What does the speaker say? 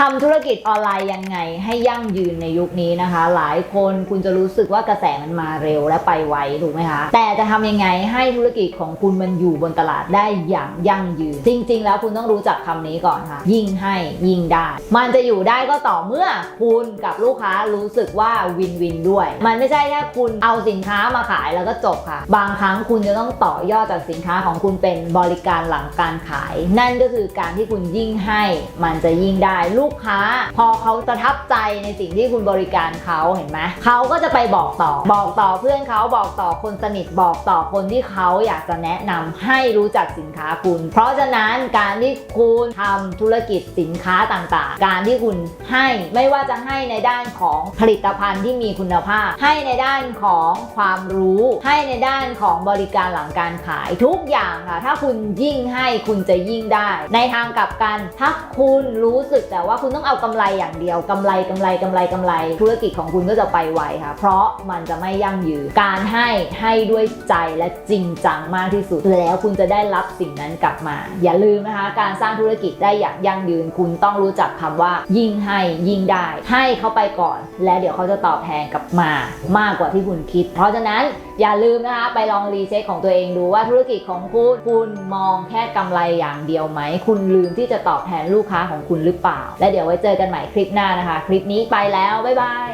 ทำธุรกิจออนไลน์ยังไงให้ยั่งยืนในยุคนี้นะคะ หลายคนคุณจะรู้สึกว่ากระแสมันมาเร็วและไปไวถูกไหมคะแต่จะทำยังไงให้ธุรกิจของคุณมันอยู่บนตลาดได้อย่างยั่งยืน จริง ๆ แล้วคุณต้องรู้จักคำนี้ก่อนค่ะ ยิ่งให้ยิ่งได้ มันจะอยู่ได้ก็ต่อเมื่อคุณกับลูกค้ารู้สึกว่าวินวินด้วย มันไม่ใช่แค่คุณเอาสินค้ามาขายแล้วก็จบค่ะ บางครั้งคุณจะต้องต่อยอดจากสินค้าของคุณเป็นบริการหลังการขาย นั่นก็คือการที่คุณยิ่งให้มันจะยิ่งได้ลูกค้า พอเขาประทับใจในสิ่งที่คุณบริการเขาเห็นไหมเขาก็จะไปบอกต่อ บอกต่อเพื่อนเขาบอกต่อคนสนิทบอกต่อคนที่เขาอยากจะแนะนำให้รู้จักสินค้าคุณ เพราะฉะนั้นการที่คุณทำธุรกิจสินค้าต่างๆ การที่คุณให้ไม่ว่าจะให้ในด้านของผลิตภัณฑ์ที่มีคุณภาพ ให้ในด้านของความรู้ ให้ในด้านของบริการหลังการขายทุกอย่างค่ะถ้าคุณยิ่งให้คุณจะยิ่งได้ ในทางกลับกันถ้าคุณรู้สึกแต่ว่าคุณต้องเอากำไรอย่างเดียวกำไรกำไรกำไรกำไร ธุรกิจของคุณก็จะไปไวค่ะ เพราะมันจะไม่ยั่งยืนการให้ให้ด้วยใจและจริงจังมากที่สุด แล้วคุณจะได้รับสิ่งนั้นกลับมา อย่าลืมนะคะ การสร้างธุรกิจได้อย่างยั่งยืน คุณต้องรู้จักคำว่า ยิ่งให้ยิ่งได้ ให้เขาไปก่อน และเดี๋ยวเขาจะตอบแทนกลับมา มากกว่าที่คุณคิด เพราะฉะนั้นอย่าลืมนะคะไปลองรีเช็คของตัวเองดูว่าธุรกิจของคุณคุณมองแค่กำไรอย่างเดียวไหม คุณลืมที่จะตอบแทนลูกค้าของคุณหรือเปล่า และเดี๋ยวไว้เจอกันใหม่คลิปหน้านะคะ คลิปนี้ไปแล้ว บ๊ายบาย